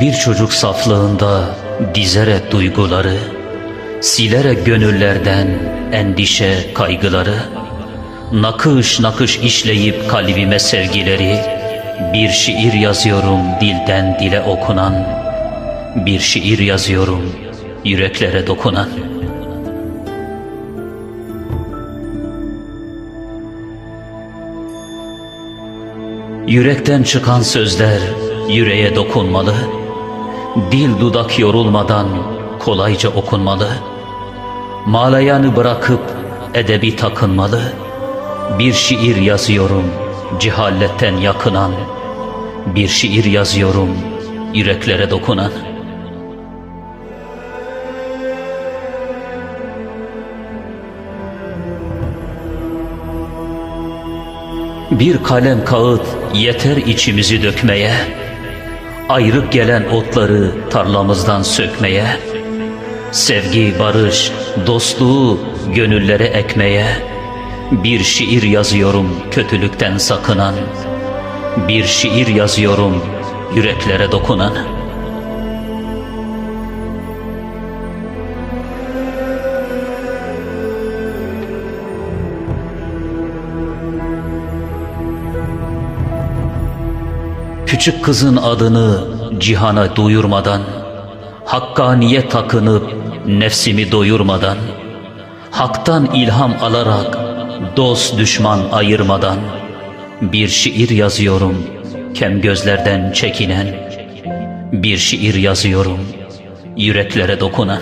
Bir çocuk saflığında dizerek duyguları, silerek gönüllerden endişe kaygıları, nakış nakış işleyip kalbime sevgileri, bir şiir yazıyorum dilden dile okunan, bir şiir yazıyorum yüreklere dokunan. Yürekten çıkan sözler yüreğe dokunmalı, dil dudak yorulmadan kolayca okunmalı, malayanı bırakıp edebi takınmalı, bir şiir yazıyorum cehalletten yakınan, bir şiir yazıyorum yüreklere dokunan. Bir kalem kağıt yeter içimizi dökmeye, ayrık gelen otları tarlamızdan sökmeye, sevgi, barış, dostluğu gönüllere ekmeye, bir şiir yazıyorum kötülükten sakınan, bir şiir yazıyorum yüreklere dokunan. Küçük kızın adını cihana duyurmadan, Hakkaniyet takınıp nefsimi doyurmadan, Hak'tan ilham alarak dost düşman ayırmadan, Bir şiir yazıyorum kem gözlerden çekinen, Bir şiir yazıyorum yüreklere dokunan.